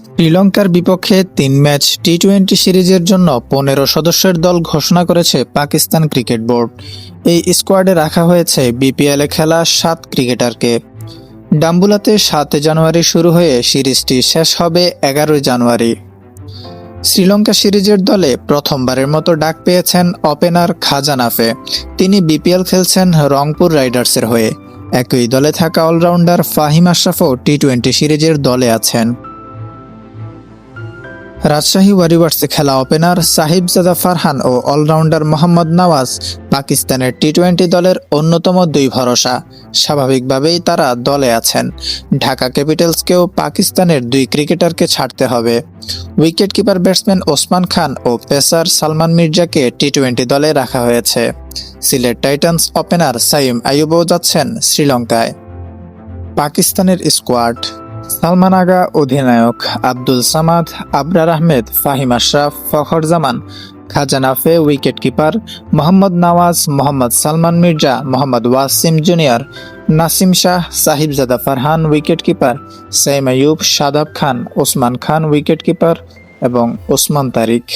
শ্রীলঙ্কার বিপক্ষে তিন ম্যাচ টি টোয়েন্টি সিরিজের জন্য পনেরো সদস্যের দল ঘোষণা করেছে পাকিস্তান ক্রিকেট বোর্ড। এই স্কোয়াডে রাখা হয়েছে বিপিএলে খেলা সাত ক্রিকেটারকে। ডাম্বুলাতে সাত জানুয়ারি শুরু হয়ে সিরিজটি শেষ হবে এগারোই জানুয়ারি। শ্রীলঙ্কা সিরিজের দলে প্রথমবারের মতো ডাক পেয়েছেন ওপেনার খাজানাফে। তিনি বিপিএল খেলছেন রংপুর রাইডার্সের হয়ে। একই দলে থাকা অলরাউন্ডার ফাহিম আশরাফও টি টোয়েন্টি সিরিজের দলে আছেন। রাজশাহী ওয়ারিয়ার্সে খেলা ওপেনার সাহিবজাদা ফারহান ও অলরাউন্ডার মোহাম্মদ নওয়াজ পাকিস্তানের টি টোয়েন্টি দলের অন্যতম দুই ভরসা। স্বাভাবিকভাবেই তারা দলে আছেন। ঢাকা ক্যাপিটালসকেও পাকিস্তানের দুই ক্রিকেটারকে ছাড়তে হবে। Wicket keeper batsman Osman Khan ও পেসার সালমান মির্জাকে টি টোয়েন্টি দলে রাখা হয়েছে। সিলেট টাইটান্স ওপেনার সাইম আইয়ুবও যাচ্ছেন শ্রীলঙ্কায়। পাকিস্তানের স্কোয়াড সালমান আগা অধিনায়ক Abdul Samad, Abrar Ahmed, Fahim Ashraf, Fakhar Zaman খাজানাফে wicket keeper, Mohammad Nawaz, Mohammad Salman Mirza, Mohammad Wasim junior, Naseem Shah, Sahibzada Farhan, wicket keeper, Saim Ayub Shadab Khan, Osman Khan, wicket keeper এবং ওসমান তারিক।